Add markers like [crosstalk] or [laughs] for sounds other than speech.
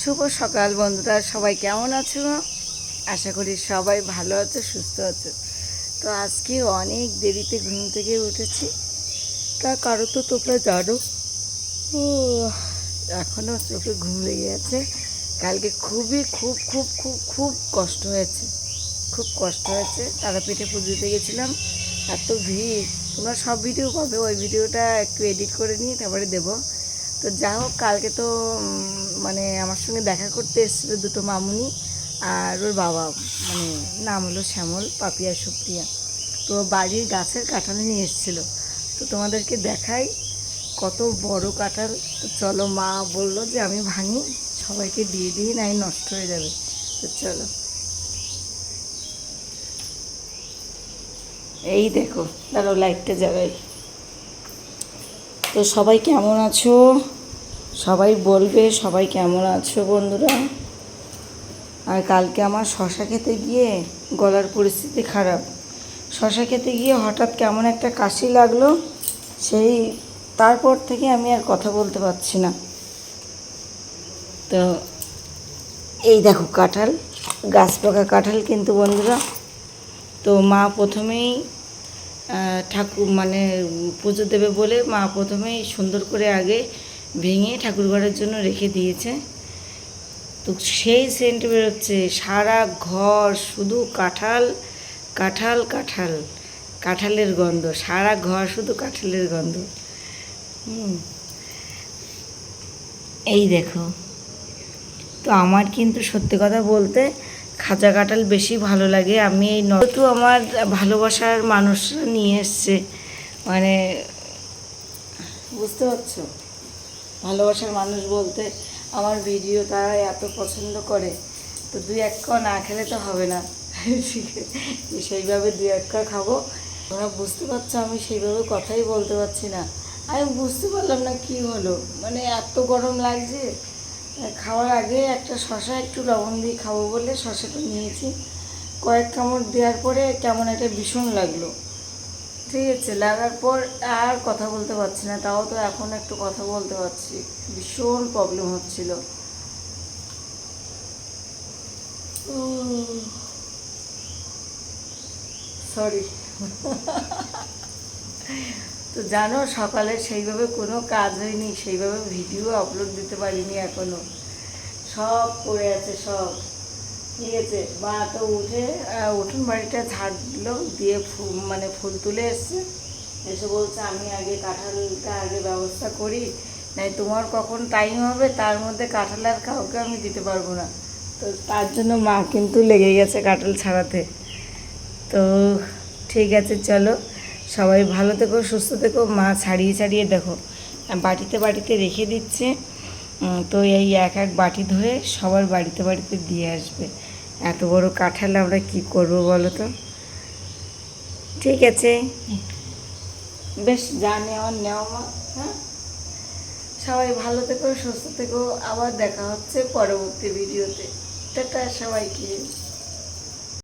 শুভ সকাল বন্ধুরা, সবাই কেমন আছো? আশা করি সবাই ভালো আছো, সুস্থ আছো। তো আজকে অনেক দেরিতে ঘুম থেকে উঠেছি। তার কারও তো তোমরা জানো, ও এখনও চোখে ঘুম লেগে আছে। কালকে খুবই খুব খুব খুব খুব কষ্ট হয়েছে, খুব কষ্ট হয়েছে। তারাপীঠে পুজো দিতে গেছিলাম এত ভিড়। তোমরা সব ভিডিও পাবে, ওই ভিডিওটা একটু এডিট করে নিয়ে তারপরে দেবো। তো যা হোক, কালকে তো মানে আমার সঙ্গে দেখা করতে এসেছিল দুটো মামুনি আর ওর বাবা। মানে নাম হলো শ্যামল পাপিয়া সুপ্রিয়া। তো বাড়ির গাছের কাঁঠাল নিয়ে এসেছিল। তো তোমাদেরকে দেখাই কত বড় কাঁঠাল। তো চলো, মা বলল যে আমি ভাঙি, সবাইকে দিয়ে দিই নাই নষ্ট হয়ে যাবে। তো চলো। এই দেখো দাঁড়ো লাইটটা জ্বালাই। তো সবাই কেমন আছো? সবাই বলবে, সবাই কেমন আছো বন্ধুরা? আর কালকে আমার শশা খেতে গিয়ে গলার পরিস্থিতি খারাপ। শশা খেতে গিয়ে হঠাৎ কেমন একটা কাশি লাগল, সেই তারপর থেকে আমি আর কথা বলতে পারছি না। তো এই দেখো কাঁঠাল, গাছ পাকা কাঁঠাল কিন্তু বন্ধুরা। তো মা প্রথমেই ঠাকুর মানে পুজো দেবে বলে মা প্রথমেই সুন্দর করে আগে ভেঙে ঠাকুর ঘরের জন্য রেখে দিয়েছে। তো সেই সেন্ট বেরোচ্ছে, সারা ঘর শুধু কাঁঠাল কাঁঠাল কাঁঠাল, কাঁঠালের গন্ধ, সারা ঘর শুধু কাঁঠালের গন্ধ। এই দেখো। তো আমার কিন্তু সত্যি কথা বলতে খাজা কাঁঠাল বেশি ভালো লাগে। আমি এই নতু আমার ভালোবাসার মানুষরা নিয়ে এসছে মানে বুঝতে পারছ? ভালোবাসার মানুষ বলতে আমার ভিডিও তারা এত পছন্দ করে, তো দুই এক কা না খেলে তো হবে না। [laughs] সেইভাবে দুই এক কা খাব। তোমরা বুঝতে পারছ আমি সেইভাবে কথাই বলতে পারছি না। আমি বুঝতে পারলাম না কি হলো। মানে এত গরম লাগছে। খাওয়ার আগে একটা শশা একটু লবণ দিয়ে খাব বলে শশাটা নিয়েছি। কয়েক কামড় দেওয়ার পরে কেমন একটা ভীষণ লাগল। ঠিক আছে, লাগার পর আর কথা বলতে পারছি না, তাও তো এখন একটু কথা বলতে পারছি। ভীষণ প্রবলেম হচ্ছিল। সরি [laughs] তো জানো, সকালে সেইভাবে কোনো কাজ হয়নি, সেইভাবে ভিডিও আপলোড দিতে পারিনি এখনও। সব পড়ে আছে, সব। ঠিক আছে, মা তো উঠে উঠোন বাড়িটা ঝাড় দিল দিয়ে ফুল মানে ফুল তুলে এসছে। এসে বলছে, আমি আগে কাঁঠালটা আগে ব্যবস্থা করি, নাই তোমার কখন টাইম হবে, তার মধ্যে কাঁঠাল আর কাউকে আমি দিতে পারব না। তো তার জন্য মা কিন্তু লেগে গেছে কাঁঠাল ছাড়াতে। তো ঠিক আছে, চলো। সবাই ভালো থেকো, সুস্থ থেকো। মা ছাড়িয়ে ছাড়িয়ে দেখো, বাটিতে বাটিতে রেখে দিচ্ছে। তো এই এক এক বাটি ধরে সবার বাড়িতে বাড়িতে দিয়ে আসবে। এত বড় কাঁঠাল আমরা কি করব বলো তো? ঠিক আছে। বেশ, যা নেওয়ার নেওয়া মা হ্যাঁ? সবাই ভালো থেকো, সুস্থ থেকো। আবার দেখা হচ্ছে পরবর্তী ভিডিওতে। টাটা সবাইকে।